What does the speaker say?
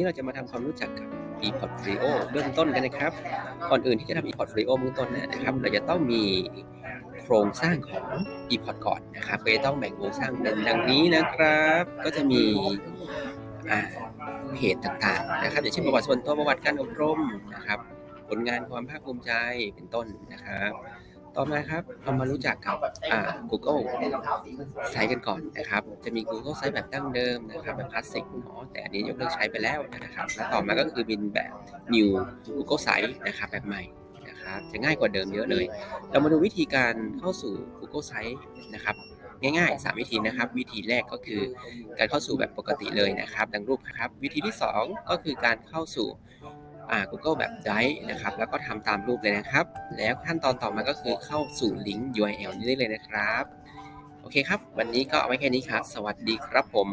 นี้เราจะมาทำความรู้จักกับ ePortfolio เบื้องต้นกันนะครับ ก่อนอื่นที่จะทำ ePortfolio เบื้องต้นเนี่ยนะครับ เราจะต้องมีโครงสร้างของ ePort ก่อนนะครับก็จะต้องแบ่งโครงสร้างเป็นดังนี้นะครับ ก็จะมีอ่าเพจต่างๆนะครับอย่างเช่นประวัติส่วนตัวประวัติการอบรมนะครับ ผลงานความภาคภูมิใจเป็นต้นนะครับ ต่อมาครับเรามารู้จักกับอ่า Google ไซต์กันก่อนนะครับ จะมี Google ไซต์แบบดั้งเดิมนะครับแบบคลาสสิกเนาะแต่อันนี้ยกเลิกใช้ไปแล้วนะครับ แล้วต่อมาก็คือเป็นแบบ New Google Site นะครับแบบใหม่นะครับ จะง่ายกว่าเดิมเยอะเลย เรามาดูวิธีการเข้าสู่ Google Site นะครับง่ายๆ 3 วิธีนะครับ วิธีแรกก็คือการเข้าสู่แบบปกติเลยนะครับ ดังรูปครับ วิธีที่ 2 ก็คือการเข้าสู่อ่า Google แบบ Drive นะครับ แล้วก็ทำตามรูปเลยนะครับ แล้วขั้นตอนต่อมาก็คือเข้าสู่ลิงก์ URL นี้ได้เลยนะครับ โอเคครับ วันนี้ก็เอาไว้แค่นี้ครับ สวัสดีครับผม